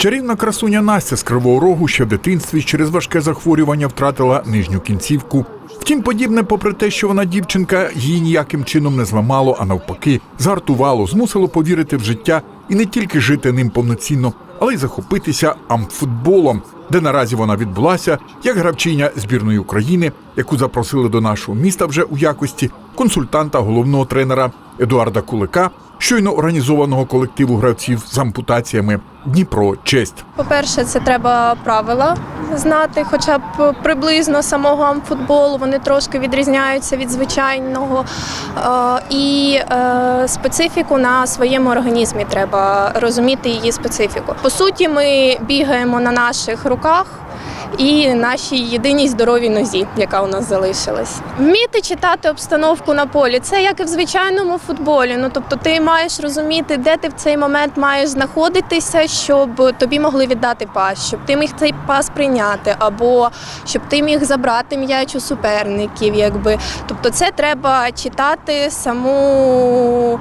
Чарівна красуня Настя з Кривого Рогу ще в дитинстві через важке захворювання втратила нижню кінцівку. Втім, подібне, попри те, що вона дівчинка, її ніяким чином не зламало, а навпаки, згартувало, змусило повірити в життя і не тільки жити ним повноцінно, але й захопитися амфутболом, де наразі вона відбулася як гравчиня збірної України, яку запросили до нашого міста вже у якості консультанта головного тренера Едуарда Кулика, щойно організованого колективу гравців з ампутаціями Дніпро Честь. По-перше, це треба правила знати, хоча б приблизно самого амфутболу. Вони трошки відрізняються від звичайного. Е, І е, специфіку на своєму організмі треба розуміти її специфіку. По суті, ми бігаємо на наших руках. І нашій єдиній здоровій нозі, яка у нас залишилась, вміти читати обстановку на полі. Це як і в звичайному футболі. Ну тобто, ти маєш розуміти, де ти в цей момент маєш знаходитися, щоб тобі могли віддати пас, щоб ти міг цей пас прийняти, або щоб ти міг забрати м'яч у суперників. Якби тобто, це треба читати саму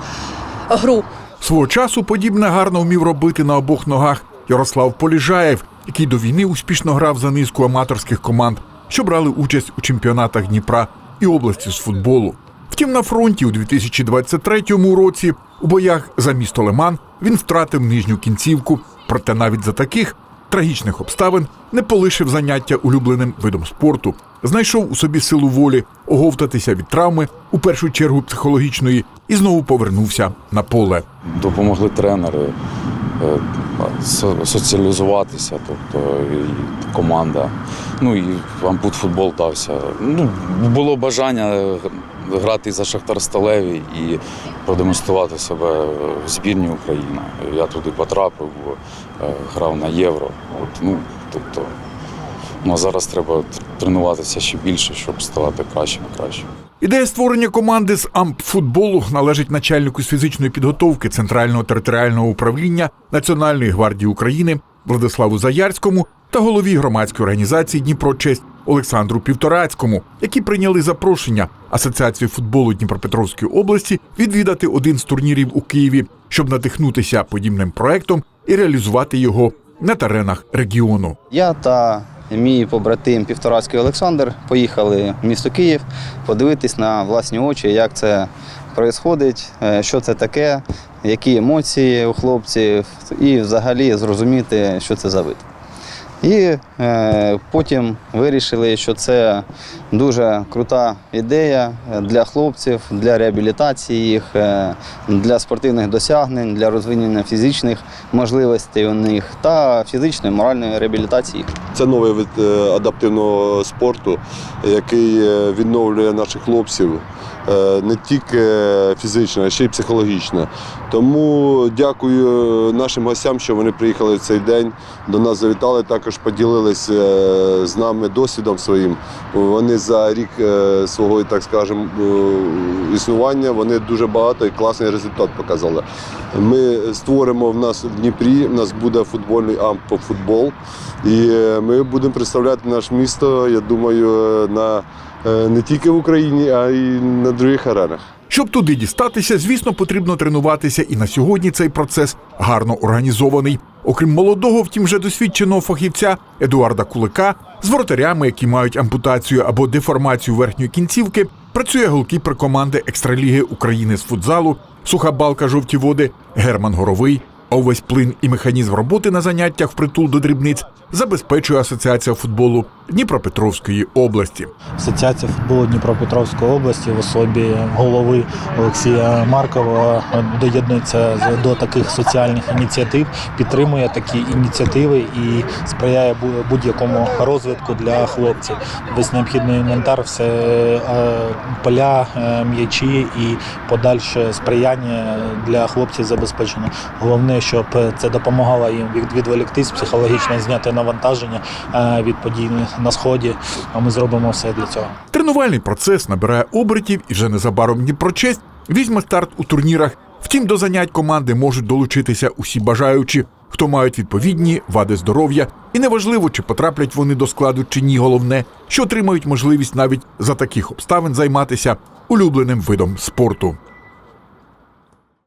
гру. Свого часу подібне гарно вмів робити на обох ногах Ярослав Поліжаєв, який до війни успішно грав за низку аматорських команд, що брали участь у чемпіонатах Дніпра і області з футболу. Втім, на фронті у 2023 році у боях за місто Лиман він втратив нижню кінцівку. Проте навіть за таких трагічних обставин не полишив заняття улюбленим видом спорту, знайшов у собі силу волі оговтатися від травми, у першу чергу психологічної, і знову повернувся на поле. допомогли тренери е, соціалізуватися, тобто і команда. Ну і ампут футбол дався. Ну, було бажання грати за Шахтар Сталеві і продемонструвати себе в збірні України. Я туди потрапив, е, грав на євро. От, ну, тобто, ну, а зараз треба тренуватися ще більше, щоб ставати кращим і кращим. Ідея створення команди з ампфутболу належить начальнику з фізичної підготовки Центрального територіального управління Національної гвардії України Владиславу Заярському та голові громадської організації Дніпро Честь Олександру Півторацькому, які прийняли запрошення Асоціації футболу Дніпропетровської області відвідати один з турнірів у Києві, щоб надихнутися подібним проектом і реалізувати його на теренах регіону. Я та мій побратим Півторацький Олександр поїхали в місто Київ подивитись на власні очі, як це відбувається, що це таке, які емоції у хлопців, і взагалі зрозуміти, що це за вид. І е, потім вирішили, що це дуже крута ідея для хлопців, для реабілітації їх, е, для спортивних досягнень, для розвинення фізичних можливостей у них та фізичної, моральної реабілітації. Це новий вид е, адаптивного спорту, який е, відновлює наших хлопців е, не тільки фізично, а ще й психологічно. Тому дякую нашим гостям, що вони приїхали в цей день. До нас завітали, також поділилися е, з нами досвідом своїм. Вони за рік е, свого, так скажемо, е, існування вони дуже багато і класний результат показали. Ми створимо в нас в Дніпрі, в нас буде футбольний ампофутбол. І е, ми будемо представляти наше місто, я думаю, е, на, е, не тільки в Україні, а й на других аренах. Щоб туди дістатися, звісно, потрібно тренуватися, і на сьогодні цей процес гарно організований. Окрім молодого, втім вже досвідченого фахівця Едуарда Кулика, з воротарями, які мають ампутацію або деформацію верхньої кінцівки, працює голкіпер команди Екстраліги України з футзалу, суха балка жовті води Герман Горовий. А увесь плин і механізм роботи на заняттях впритул до дрібниць забезпечує Асоціація футболу Дніпропетровської області. Асоціація футболу Дніпропетровської області в особі голови Олексія Маркова доєднується до таких соціальних ініціатив, підтримує такі ініціативи і сприяє будь-якому розвитку для хлопців. Весь необхідний інвентар, все е, поля, е, м'ячі і подальше сприяння для хлопців забезпечено. Головне, щоб це допомагало їм від- відволіктись психологічно, зняти навантаження е, від подій на сході. А ми зробимо все для цього. Тренувальний процес набирає обертів і вже незабаром Дніпрочесть візьме старт у турнірах. Втім, до занять команди можуть долучитися усі бажаючі, хто мають відповідні вади здоров'я, і неважливо, чи потраплять вони до складу чи ні. Головне, що отримають можливість навіть за таких обставин займатися улюбленим видом спорту.